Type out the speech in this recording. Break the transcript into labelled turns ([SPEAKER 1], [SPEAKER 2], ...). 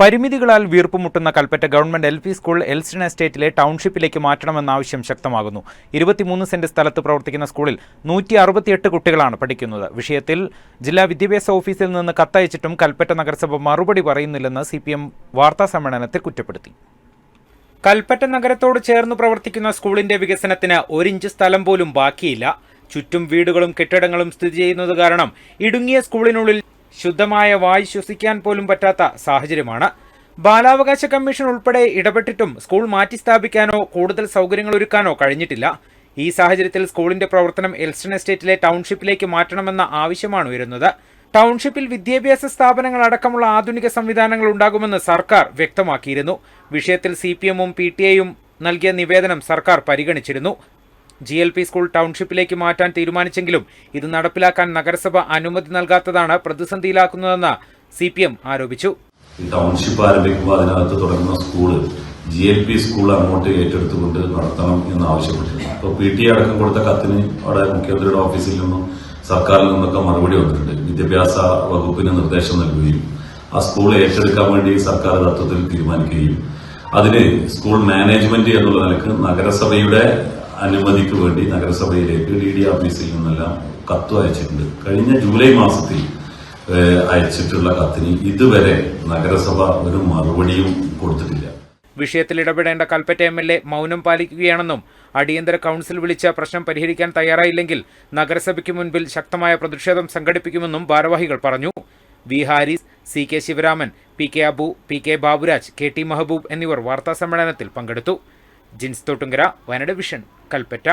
[SPEAKER 1] പരിമിതികളാൽ വീർപ്പുമുട്ടുന്ന Kalpetta government L P school Elston എസ്റ്റേറ്റിലെ ടൗൺഷിപ്പിലേക്ക് മാറ്റണമെന്ന ആവശ്യം ശക്തമാകുന്നു. ഇരുപത്തിമൂന്ന് സെന്റ് സ്ഥലത്ത് പ്രവർത്തിക്കുന്ന സ്കൂളിൽ നൂറ്റി അറുപത്തിയെട്ട് കുട്ടികളാണ് പഠിക്കുന്നത്. വിഷയത്തിൽ ജില്ലാ വിദ്യാഭ്യാസ ഓഫീസിൽ നിന്ന് കത്തയച്ചിട്ടും കൽപ്പറ്റ നഗരസഭ മറുപടി പറയുന്നില്ലെന്ന് സി പി എം വാർത്താസമ്മേളനത്തിൽ കുറ്റപ്പെടുത്തി. കൽപ്പറ്റ നഗരത്തോട് ചേർന്ന് പ്രവർത്തിക്കുന്ന സ്കൂളിന്റെ വികസനത്തിന് ഒരിഞ്ച് സ്ഥലം പോലും ബാക്കിയില്ല. ചുറ്റും വീടുകളും കെട്ടിടങ്ങളും സ്ഥിതി ചെയ്യുന്നത് കാരണം ഇടുങ്ങിയ സ്കൂളിനുള്ളിൽ ശുദ്ധമായ വായു ശ്വസിക്കാൻ പോലും പറ്റാത്ത സാഹചര്യമാണ്. ബാലാവകാശ കമ്മീഷൻ ഉൾപ്പെടെ ഇടപെട്ടിട്ടും സ്കൂൾ മാറ്റി സ്ഥാപിക്കാനോ കൂടുതൽ സൗകര്യങ്ങൾ ഒരുക്കാനോ കഴിഞ്ഞിട്ടില്ല. ഈ സാഹചര്യത്തിൽ സ്കൂളിന്റെ പ്രവർത്തനം എൽസ്റ്റൺ എസ്റ്റേറ്റിലെ ടൗൺഷിപ്പിലേക്ക് മാറ്റണമെന്ന ആവശ്യമാണ് ഉയരുന്നത്. ടൗൺഷിപ്പിൽ വിദ്യാഭ്യാസ സ്ഥാപനങ്ങൾ അടക്കമുള്ള ആധുനിക സംവിധാനങ്ങൾ ഉണ്ടാകുമെന്ന് സർക്കാർ വ്യക്തമാക്കിയിരുന്നു. വിഷയത്തിൽ സി പി എമ്മും പി ടി ഐയും നൽകിയ നിവേദനം സർക്കാർ പരിഗണിച്ചിരുന്നു. ജി എൽ പി സ്കൂൾ ടൗൺഷിപ്പിലേക്ക് മാറ്റാൻ തീരുമാനിച്ചെങ്കിലും ഇത് നടപ്പിലാക്കാൻ നഗരസഭ അനുമതി നൽകാത്തതാണ് പ്രതിസന്ധിയിലാക്കുന്നതെന്ന് സി പി എം ആരോപിച്ചു.
[SPEAKER 2] ടൗൺഷിപ്പ് ആരംഭിക്കുമ്പോൾ അതിനകത്ത് തുടങ്ങുന്ന school G L P school അങ്ങോട്ട് ഏറ്റെടുത്തുകൊണ്ട് നടത്തണം എന്ന് ആവശ്യപ്പെട്ടിരുന്നു അപ്പോൾ പി ടി അടക്കം കൊടുത്ത കത്തിന് അവിടെ മുഖ്യമന്ത്രിയുടെ ഓഫീസിൽ നിന്നും സർക്കാരിൽ നിന്നൊക്കെ മറുപടി വന്നിട്ടുണ്ട്. വിദ്യാഭ്യാസ വകുപ്പിന് നിർദ്ദേശം നൽകുകയും ആ സ്കൂൾ ഏറ്റെടുക്കാൻ വേണ്ടി സർക്കാർ തത്വത്തിൽ തീരുമാനിക്കുകയും അതിന് സ്കൂൾ മാനേജ്മെന്റ് എന്നുള്ള നിലയ്ക്ക് നഗരസഭയുടെ അനുമതിക്ക് വേണ്ടി നഗരസഭയിലേക്ക് ഡി ഡി ഓഫീസിൽ നിന്നെല്ലാം കത്ത് അയച്ചിട്ടുണ്ട്. കഴിഞ്ഞ ജൂലൈ മാസത്തിൽ അയച്ചിട്ടുള്ള കത്തിന് ഇതുവരെ നഗരസഭ ഒരു മറുപടിയും കൊടുത്തിട്ടില്ല.
[SPEAKER 1] വിഷയത്തിൽ ഇടപെടേണ്ട കൽപ്പറ്റ എം എൽ എ മൗനം പാലിക്കുകയാണെന്നും അടിയന്തര കൗൺസിൽ വിളിച്ച പ്രശ്നം പരിഹരിക്കാൻ തയ്യാറായില്ലെങ്കിൽ നഗരസഭയ്ക്ക് മുൻപിൽ ശക്തമായ പ്രതിഷേധം സംഘടിപ്പിക്കുമെന്നും ഭാരവാഹികൾ പറഞ്ഞു. V Haris C K Sivaraman P K Abu P K Baburaj K T Mehaboob എന്നിവർ വാർത്താസമ്മേളനത്തിൽ പങ്കെടുത്തു. ജിൻസ് തോട്ടുങ്കര വയനാട് വിഷൻ. കൽപ്പറ്റ